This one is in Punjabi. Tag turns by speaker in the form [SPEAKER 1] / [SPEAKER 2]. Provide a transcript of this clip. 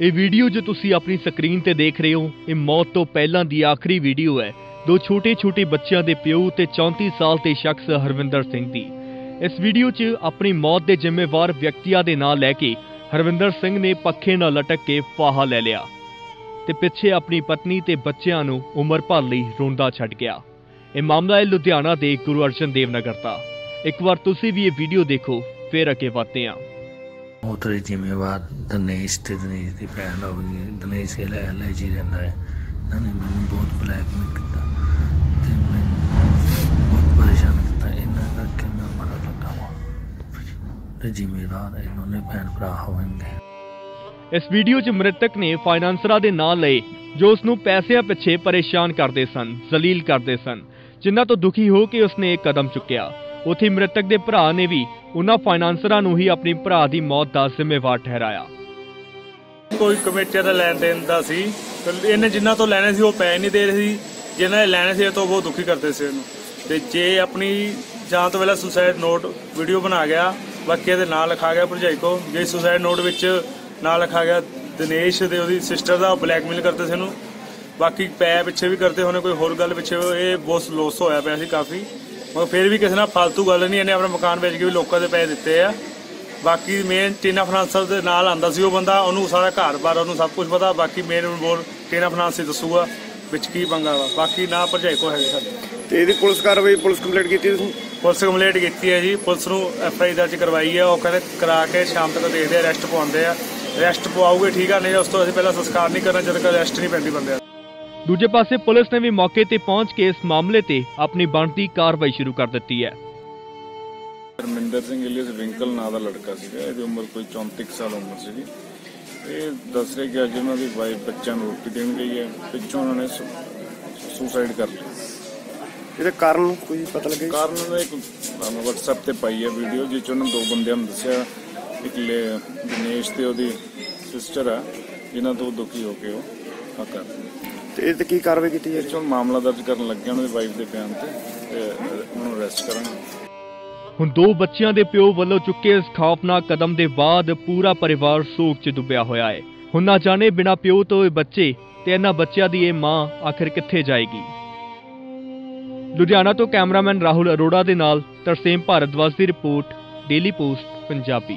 [SPEAKER 1] ਇਹ ਵੀਡੀਓ ਜੋ ਤੁਸੀਂ ਆਪਣੀ ਸਕਰੀਨ ਤੇ ਦੇਖ ਰਹੇ ਹੋ, ਇਹ ਮੌਤ ਤੋਂ ਪਹਿਲਾਂ ਦੀ ਆਖਰੀ ਵੀਡੀਓ ਹੈ, ਦੋ ਛੋਟੇ-ਛੋਟੇ ਬੱਚਿਆਂ ਦੇ ਪਿਓ ਤੇ 34 ਸਾਲ ਦੇ ਸ਼ਖਸ ਹਰਵਿੰਦਰ ਸਿੰਘ ਦੀ। ਇਸ ਵੀਡੀਓ 'ਚ ਆਪਣੀ ਮੌਤ ਦੇ ਜ਼ਿੰਮੇਵਾਰ ਵਿਅਕਤੀਆਂ ਦੇ ਨਾਂ ਲੈ ਕੇ ਹਰਵਿੰਦਰ ਸਿੰਘ ਨੇ ਪੱਖੇ ਨਾਲ ਲਟਕ ਕੇ ਫਾਹਾ ਲੈ ਲਿਆ ਤੇ ਪਿੱਛੇ ਆਪਣੀ ਪਤਨੀ ਤੇ ਬੱਚਿਆਂ ਨੂੰ ਉਮਰ ਭਰ ਲਈ ਰੋਂਦਾ ਛੱਡ ਗਿਆ। ਇਹ ਮਾਮਲਾ ਹੈ ਲੁਧਿਆਣਾ ਦੇ ਗੁਰੂ ਅਰਜਨ ਦੇਵ ਨਗਰ ਦਾ। ਇੱਕ ਵਾਰ ਤੁਸੀਂ ਵੀ ਇਹ ਵੀਡੀਓ ਦੇਖੋ, ਫਿਰ ਅੱਗੇ ਵਧਦੇ ਹਾਂ।
[SPEAKER 2] ਉਤਰੇ ਜ਼ਿੰਮੇਵਾਰ ਦਿਨੇਸ਼ ਤੇ ਦਿਨੇਸ਼ ਦੀ ਭੈਣ ਹੋ ਗਈ ਦਿਨੇਸ਼ ਇਹ ਲੈ ਲੈ ਜੀ ਰਹਿੰਦਾ ਹੈ। ਇਹਨਾਂ ਨੇ ਮੈਨੂੰ ਬਹੁਤ ਬਲੈਕਮੇਲ ਕੀਤਾ ਤੇ ਮੈਨੂੰ ਬਹੁਤ ਪਰੇਸ਼ਾਨ ਕੀਤਾ। ਇਹਨਾਂ ਕਰਕੇ ਮੈਂ ਮਰਾ ਲੱਗਾ ਹਾਂ ਤੇ ਜ਼ਿੰਮੇਵਾਰ ਇਹਨਾਂ ਨੇ ਭੈਣ ਭਰਾ ਹੋਣਗੇ।
[SPEAKER 1] ਇਸ ਵੀਡੀਓ 'ਚ ਮ੍ਰਿਤਕ ਨੇ ਫਾਈਨਾਂਸਰਾਂ ਦੇ ਨਾਂ ਲਏ, ਜੋ ਉਸ ਨੂੰ ਪੈਸਿਆਂ ਪਿੱਛੇ ਪਰੇਸ਼ਾਨ ਕਰਦੇ ਸਨ, ਜ਼ਲੀਲ ਕਰਦੇ ਸਨ, ਜਿਨ੍ਹਾਂ ਤੋਂ ਦੁਖੀ ਹੋ ਕੇ ਉਸਨੇ ਇਹ ਕਦਮ ਚੁੱਕਿਆ। ਉੱਥੇ ਮ੍ਰਿਤਕ ਦੇ ਭਰਾ ਨੇ ਵੀ ਉਹਨਾਂ ਫਾਈਨਾਂਸਰਾਂ ਨੂੰ ਹੀ ਆਪਣੀ ਭਰਾ ਦੀ ਮੌਤ ਦਾ ਜ਼ਿੰਮੇਵਾਰ ਠਹਿਰਾਇਆ।
[SPEAKER 3] ਕੋਈ ਕਮੇਟੀਆਂ ਦਾ ਲੈਣ ਦੇਣ ਦਾ ਸੀ ਇਹਨੇ ਜਿੰਨਾ ਤੋਂ ਲੈਣੇ ਸੀ ਉਹ ਪੈ ਨਹੀਂ ਦੇ ਰਹੇ ਸੀ। ਨੇ ਲੈਣੇ ਸੀ ਤੋਂ ਬਹੁਤ ਦੁਖੀ ਕਰਦੇ ਸੀ ਇਹਨੂੰ। ਤੇ ਜੇ ਆਪਣੀ ਜਾਂ ਤੋਂ ਪਹਿਲਾਂ ਸੁਸਾਈਡ ਨੋਟ ਵੀਡੀਓ ਬਣਾ ਗਿਆ, ਬਾਕੀ ਇਹਦੇ ਨਾਂ ਲਿਖਾ ਗਿਆ ਭਰਜਾਈ ਕੋ ਜੇ ਸੁਸਾਈਡ ਨੋਟ ਵਿੱਚ ਨਾਂ ਲਿਖਾ ਗਿਆ, ਦਿਨੇਸ਼ ਦੇ ਉਹਦੀ ਸਿਸਟਰ ਦਾ ਬਲੈਕਮੇਲ ਕਰਦੇ ਸੀ ਇਹਨੂੰ। ਬਾਕੀ ਪੈ ਪਿੱਛੇ ਵੀ ਕਰਦੇ ਹੋਣੇ, ਕੋਈ ਹੋਰ ਗੱਲ ਪਿੱਛੇ, ਇਹ ਬਹੁਤ ਲੋਸ ਹੋਇਆ ਪਿਆ ਸੀ ਕਾਫੀ। ਮਗਰ ਫਿਰ ਵੀ ਕਿਸੇ ਨਾਲ ਫालतू ਗੱਲ ਨਹੀਂ ਇਹਨੇ ਆਪਣਾ ਮਕਾਨ ਵੇਚ ਕੇ ਵੀ ਲੋਕਾਂ ਦੇ ਪੈਸੇ ਦਿੱਤੇ ਆ। ਬਾਕੀ ਮੇਨ ਟੀਨਾ ਫਾਈਨਾਂਸਰ ਦੇ ਨਾਲ ਆਂਦਾ ਸੀ ਉਹ ਬੰਦਾ ਉਹਨੂੰ ਸਾਰਾ ਘਰ-ਬਾਰ ਉਹਨੂੰ ਸਭ ਕੁਝ ਪਤਾ ਬਾਕੀ ਮੇਨ ਬੋਲ ਟੀਨਾ ਫਾਈਨਾਂਸ ਹੀ ਦੱਸੂਗਾ ਵਿੱਚ ਕੀ ਪੰਗਾ ਵਾ। ਬਾਕੀ ਨਾ ਭਰਜਾਈ ਕੋ ਹੈਗੇ ਸਾਡੇ।
[SPEAKER 4] ਤੇ ਇਹਦੀ ਪੁਲਿਸ ਕਾਰਵਾਈ ਪੁਲਿਸ ਕੰਪਲੀਟ ਕੀਤੀ ਤੁਸੀਂ?
[SPEAKER 3] ਪੁਲਿਸ ਕੰਪਲੇਂਟ ਕੀਤੀ ਹੈ ਜੀ ਪੁਲਿਸ ਨੂੰ ਐਫ ਆਈ ਦਰਜ ਕਰਵਾਈ ਹੈ ਉਹ ਕਹਿੰਦੇ ਕਰਾ ਕੇ ਸ਼ਾਮ ਤੱਕ ਦੇਖਦੇ ਆ ਅਰੈਸਟ ਪਵਾਉਂਦੇ ਆ। ਅਰੈਸਟ ਪਵਾਉਗੇ ਠੀਕ ਆ ਨਹੀਂ ਉਸ ਤੋਂ ਅਸੀਂ ਪਹਿਲਾਂ ਸੰਸਕਾਰ ਨਹੀਂ ਕਰਨਾ ਜਦ ਤੱਕ ਅਰੈਸਟ ਨਹੀਂ ਪੈਂਦੀ ਬੰਦੇ
[SPEAKER 1] ਦੂਜੇ ਪਾਸੇ ਪੁਲਿਸ ਨੇ ਵੀ ਮੌਕੇ ਤੇ ਪਹੁੰਚ ਕੇ ਇਸ ਮਾਮਲੇ ਤੇ ਆਪਣੀ ਬਣਦੀ ਕਾਰਵਾਈ ਸ਼ੁਰੂ ਕਰ ਦਿੱਤੀ ਹੈ।
[SPEAKER 5] ਧਰਮਿੰਦਰ ਸਿੰਘ ਇਲੀਅਸ ਵਿੰਕਲ ਨਾਂ ਦਾ ਲੜਕਾ ਸੀਗਾ ਇਹਦੀ ਉਮਰ ਕੋਈ 34 ਕੁ ਸਾਲ ਉਮਰ ਸੀਗੀ। ਇਹ ਦੱਸ ਰਹੇ ਕਿ ਅੱਜ ਉਹਨਾਂ ਦੀ ਵਾਈਫ ਬੱਚਿਆਂ ਨੂੰ ਰੋਟੀ ਦੇਣ ਗਈ ਹੈ ਪਿੱਛੋਂ ਉਹਨਾਂ ਨੇ ਸੁਸਾਈਡ ਕਰ ਲਿਆ।
[SPEAKER 4] ਇਹਦੇ ਕਾਰਨ ਕੋਈ ਪਤਾ ਲੱਗੇ
[SPEAKER 5] ਕਾਰਨ ਉਹਨਾਂ ਨੇ ਇੱਕ WhatsApp ਤੇ ਪਾਈ ਹੈ ਵੀਡੀਓ ਜਿਸ 'ਚ ਉਹਨਾਂ ਦੋ ਬੰਦਿਆਂ ਨੂੰ ਦੱਸਿਆ ਇੱਕ ਲੈ- ਦਿਨੇਸ਼ ਤੇ ਉਹਦੀ ਸਿਸਟਰ ਆ ਜਿਨ੍ਹਾਂ ਤੋਂ ਦੁਖੀ ਹੋ ਕੇ ਉਹ ਆ ਕਰ
[SPEAKER 4] ਤੇ ਇਹ ਤੇ ਕੀ ਕਾਰਵਾਈ ਕੀਤੀ
[SPEAKER 5] ਇਸ
[SPEAKER 4] ਹੈ?
[SPEAKER 5] 'ਚ ਹੁਣ ਮਾਮਲਾ ਦਰਜ ਕਰਨ ਲੱਗੇ ਉਹਨਾਂ ਦੀ ਵਾਈਫ ਦੇ ਬਿਆਨ ਤੇ ਤੇ ਉਹਨਾਂ ਨੂੰ ਅਰੈਸਟ ਕਰਾਂਗੇ।
[SPEAKER 1] ਹੁਣ ਦੋ ਬੱਚਿਆਂ ਦੇ ਪਿਓ ਵੱਲੋਂ ਚੁੱਕੇ ਇਸ ਖੌਫਨਾਕ ਕਦਮ ਦੇ ਬਾਅਦ ਪੂਰਾ ਪਰਿਵਾਰ ਸੋਗ 'ਚ ਡੁੱਬਿਆ ਹੋਇਆ ਹੈ। ਹੁਣ ਨਾ ਜਾਣੇ ਬਿਨਾ ਪਿਓ ਤੋਂ ਇਹ ਬੱਚੇ ਤੇ ਇਹਨਾਂ ਬੱਚਿਆਂ ਦੀ ਇਹ ਮਾਂ ਆਖਿਰ ਕਿੱਥੇ ਜਾਏਗੀ। ਲੁਧਿਆਣਾ ਤੋਂ ਕੈਮਰਾਮੈਨ ਰਾਹੁਲ ਅਰੋੜਾ ਦੇ ਨਾਲ ਤਰਸੇਮ ਭਾਰਦਵਾਜ ਦੀ ਰਿਪੋਰਟ ਡੇਲੀ ਪੋਸਟ ਪੰਜਾਬੀ।